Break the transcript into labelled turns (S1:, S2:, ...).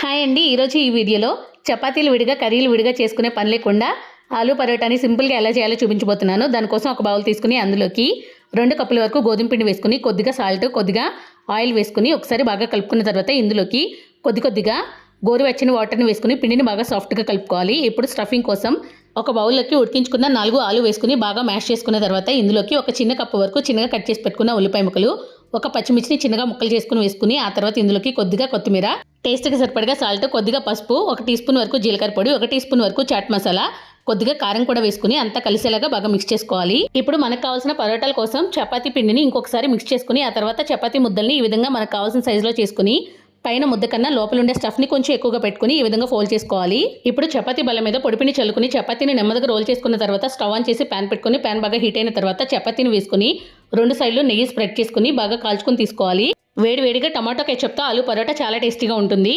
S1: Hi అండి ఈరోజు ఈ వీడియోలో చపాతీలు విడిగా కర్రీలు విడిగా చేసుకునే పని లేకుండా ఆలు పరోటాని సింపుల్గా ఎలా చేయాలో చూపించబోతున్నాను. దానికోసం ఒక బౌల్ తీసుకుని అందులోకి రెండు కప్పుల వరకు గోధుమ పిండి వేసుకుని కొద్దిగా సాల్ట్ కొద్దిగా ఆయిల్ వేసుకుని ఒకసారి బాగా కలుపుకున్న తర్వాత ఇందులోకి కొద్ది కొద్దిగా గోరువెచ్చని వాటర్ని వేసుకుని పిండిని బాగా సాఫ్ట్గా కలుపుకోవాలి. ఇప్పుడు స్టఫింగ్ కోసం ఒక బౌల్లోకి ఉడికించుకున్న నాలుగు ఆలు వేసుకుని బాగా మ్యాష్ చేసుకున్న తర్వాత ఇందులోకి ఒక చిన్న కప్పు వరకు చిన్నగా కట్ చేసి పెట్టుకున్న ఉల్లిపాయ ముక్కలు ఒక పచ్చిమిర్చిని చిన్నగా ముక్కలు చేసుకుని వేసుకుని ఆ తర్వాత ఇందులోకి కొద్దిగా కొత్తిమీర టేస్ట్కి సరిపడగా సాల్ట్ కొద్దిగా పసుపు ఒక టీ స్పూన్ వరకు జీలకర్ర పొడి ఒక టీ స్పూన్ వరకు చాట్ మసాలా కొద్దిగా కారం కూడా వేసుకుని అంతా కలిసేలాగా బాగా మిక్స్ చేసుకోవాలి. ఇప్పుడు మనకు కావాల్సిన పరోటాల కోసం చపాతీ పిండిని ఇంకొకసారి మిక్స్ చేసుకుని ఆ తర్వాత చపాతీ ముద్దల్ని ఈ విధంగా మనకు కావాల్సిన సైజులో చేసుకుని పైన ముద్ద కన్నా లోపల ఉండే స్టఫ్ని కొంచెం ఎక్కువగా పెట్టుకుని ఈ విధంగా ఫోల్డ్ చేసుకోవాలి. ఇప్పుడు చపాతీ బల్ల మీద పొడిపిని చల్లుకుని చపాతీని నెమ్మదిగా రోల్ చేసుకున్న తర్వాత స్టవ్ ఆన్ చేసి ప్యాన్ పెట్టుకుని ప్యాన్ బాగా హీట్ అయిన తర్వాత చపాతీని వేసుకుని రెండు సైడ్లు నెయ్యి స్ప్రెడ్ చేసుకుని బాగా కాల్చుకుని తీసుకోవాలి. వేడి వేడిగా టమాటో కెచప్తో ఆలు పరోటా చాలా టేస్టీగా ఉంటుంది.